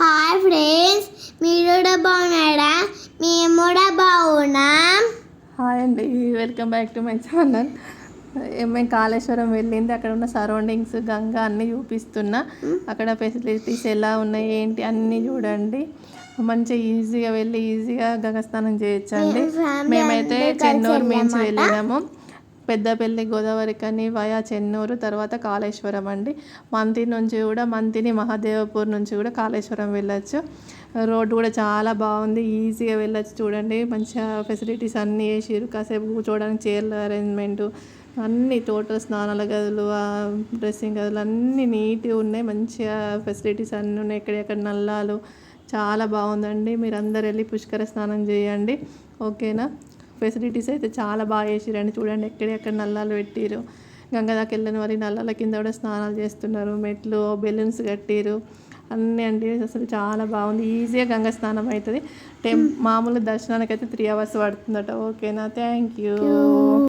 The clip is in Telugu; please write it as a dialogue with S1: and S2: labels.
S1: హాయ్ ఫ్రెండ్స్ మీరు కూడా బాగున్నారా? మేము కూడా బాగున్నాం.
S2: హాయ్ అండి welcome back to my channel. మేము కాళేశ్వరం వెళ్ళింది. అక్కడ ఉన్న సరౌండింగ్స్ గంగా అన్నీ చూపిస్తున్నా. అక్కడ ఫెసిలిటీస్ ఎలా ఉన్నాయి ఏంటి అన్నీ చూడండి. మంచిగా ఈజీగా వెళ్ళి ఈజీగా గంగా స్నానం చేయొచ్చండి. మేమైతే చెన్నూరు
S1: వెళ్ళామట.
S2: వెళ్ళినాము. పెద్దపల్లి గోదావరి కని వయా చెన్నూరు తర్వాత కాళేశ్వరం అండి. మంతి నుంచి కూడా మంతిని మహాదేవపూర్ నుంచి కూడా కాళేశ్వరం వెళ్ళొచ్చు. రోడ్డు కూడా చాలా బాగుంది. ఈజీగా వెళ్ళొచ్చు చూడండి. మంచిగా ఫెసిలిటీస్ అన్నీ వేసిరు కాసేపు కూర్చోవడానికి చీరల అరేంజ్మెంటు అన్ని టోటల్ స్నానాల గదులు డ్రెస్సింగ్ గదులు అన్నీ నీట్గా ఉన్నాయి. మంచిగా ఫెసిలిటీస్ అన్నీ ఉన్నాయి. ఎక్కడెక్కడ నల్లాలు చాలా బాగుందండి. మీరు అందరు వెళ్ళి పుష్కర స్నానం చేయండి. ఓకేనా? ఫెసిలిటీస్ అయితే చాలా బాగా చేసిరండి చూడండి ఎక్కడెక్కడ నల్లాలు పెట్టిరు గంగ దాకా వెళ్ళిన వారి నల్లాల కింద కూడా స్నానాలు చేస్తున్నారు. మెట్లు బెలూన్స్ కట్టిరు అన్నీ అండి అసలు చాలా బాగుంది. ఈజీగా గంగ స్నానం అవుతుంది టెం మామూలు దర్శనానికి అయితే త్రీ అవర్స్ పడుతుందట. ఓకేనా? Thank you.